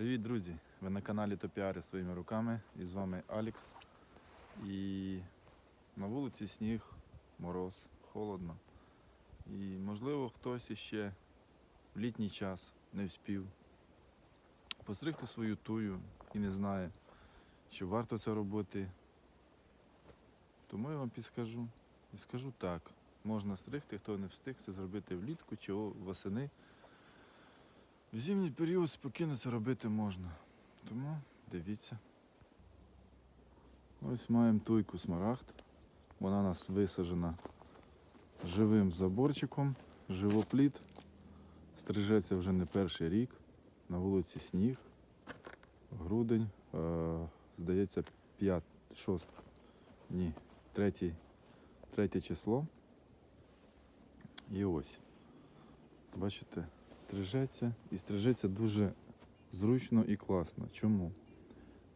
Привіт, друзі! Ви на каналі Топіари своїми руками. І з вами Алікс. І на вулиці сніг, мороз, холодно. І можливо хтось іще в літній час не вспів постригти свою тую і не знає, чи варто це робити. Тому я вам підскажу. І скажу так, можна стригти, хто не встиг це зробити влітку чи восени. В зимній період спокійно це робити можна. Тому дивіться. Ось маємо туйку смарагд. Вона у нас висаджена живим заборчиком, живопліт. Стрижеться вже не перший рік. На вулиці сніг. Грудень. Е, здається, 5, 6. Ні, 3, 3 число. І ось. Бачите? Стрижеться і стрижеться дуже зручно і класно. Чому?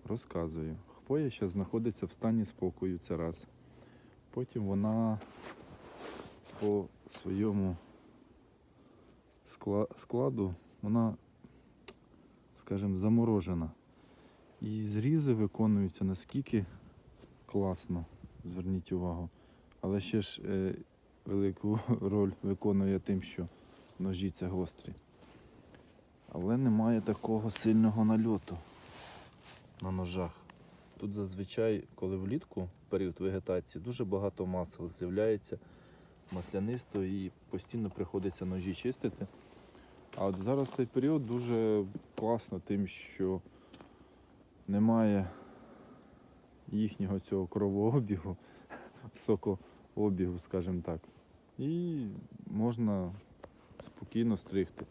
Розказую. Хвоя зараз знаходиться в стані спокою, це раз. Потім вона по своєму складу, вона, скажімо, заморожена. І зрізи виконуються наскільки класно, зверніть увагу. Але ще ж е, велику роль виконує тим, що ножі це гострі. Але немає такого сильного нальоту на ножах. Тут зазвичай, коли влітку, період вегетації, дуже багато масел з'являється маслянисто і постійно приходиться ножі чистити. А от зараз цей період дуже класно тим, що немає їхнього цього кровообігу, сокообігу, скажімо так. І можна спокійно стригти.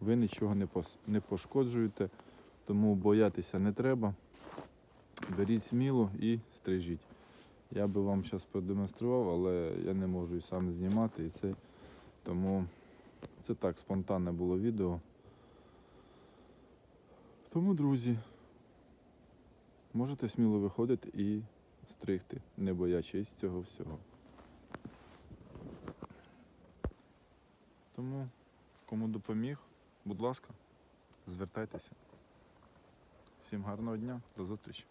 Ви нічого не, пошкоджуєте, тому боятися не треба. Беріть сміло і стрижіть. Я би вам зараз продемонстрував, але я не можу і сам знімати. І це, тому це так, спонтанне було відео. Тому, друзі, можете сміло виходити і стригти, не боячись цього всього. Тому, кому допоміг, будь ласка, звертайтеся. Всім гарного дня, до зустрічі.